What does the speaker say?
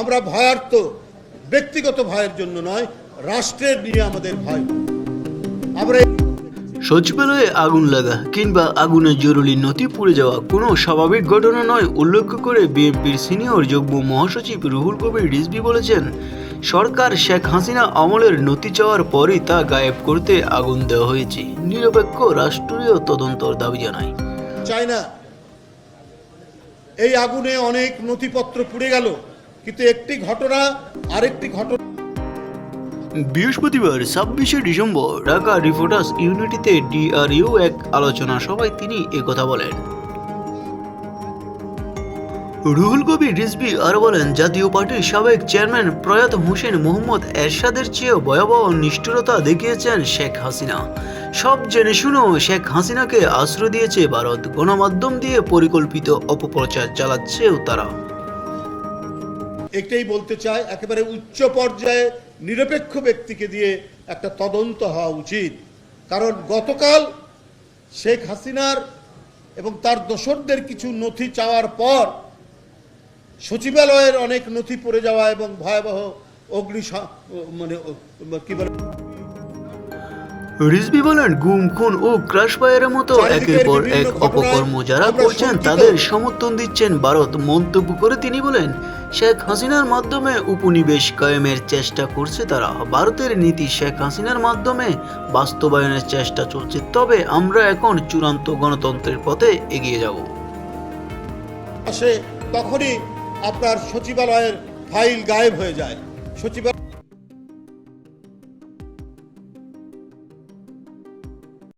আমরা ভয়ার্ত ব্যক্তিগত ভয়ের জন্য নয় রাষ্ট্রের নিয়ে আমাদের ভয়। আমরা সচিবালয়ে আগুন লাগা কিংবা আগুনে জরুরি নথি পুড়ে যাওয়া কোনো স্বাভাবিক ঘটনা নয় উল্লেখ করে বিএনপির সিনিয়র যুগ্ম মহাসচিব রুহুল কবির রিজভি বলেছেন সরকার শেখ হাসিনা আমলের নথি চাওয়ার পরই তা গায়েব করতে আগুন দেওয়া হয়েছে নিরপেক্ষ রাষ্ট্রীয় তদন্তর দাবি জানায়। চাই না এই আগুনে অনেক নথিপত্র পুড়ে গেল। কিন্তু একটি ঘটনা, আরেকটি ঘটনা। বৃহস্পতিবার, ছাব্বিশে ডিসেম্বর, ঢাকা রিপোর্টার্স ইউনিটিতে ডিআরইউ এক আলোচনা সভায় তিনি একথা বলেন। রুহুল কবির রিজভি আরও বলেন, জাতীয় পার্টির সাবেক চেয়ারম্যান প্রয়াত হোসেন মোহাম্মদ এরশাদের চেয়েও ভয়াবহ নিষ্ঠুরতা দেখিয়েছেন শেখ হাসিনা। সব জেনে শুনেও শেখ হাসিনাকে আশ্রয় দিয়েছে ভারত। গণমাধ্যম দিয়ে পরিকল্পিত অপপ্রচার চালাচ্ছেও তারা। একটাই বলতে চাই, একেবারে উচ্চ পর্যায়ে নিরপেক্ষ ব্যক্তিকে দিয়ে একটা তদন্ত হওয়া উচিত। কারণ গতকাল শেখ হাসিনার এবং তার দোসরদের কিছু নথি চাওয়ার পর সচিবালয়ের অনেক নথি পড়ে যাওয়া এবং ভয়াবহ অগ্নি মানে কী বলে? রিজবি বলেন গুম খুন ও ক্রাশ ফায়ারের মতো একের পর এক অপকর্ম যারা করছেন তাদের সমর্থন দিচ্ছেন ভারত। মন্তব্য করে তিনি বলেন শেখ হাসিনার মাধ্যমে উপনিবেশ কায়েমের চেষ্টা করছে তারা। ভারতের নীতি শেখ হাসিনার মাধ্যমে বাস্তবায়নের চেষ্টা চলছে। তবে আমরা এখন চূড়ান্ত গণতন্ত্রের পথে এগিয়ে যাব। তখনই আপনার সচিবালয়ের ফাইল গায়েব হয়ে যায়। সচিবালয়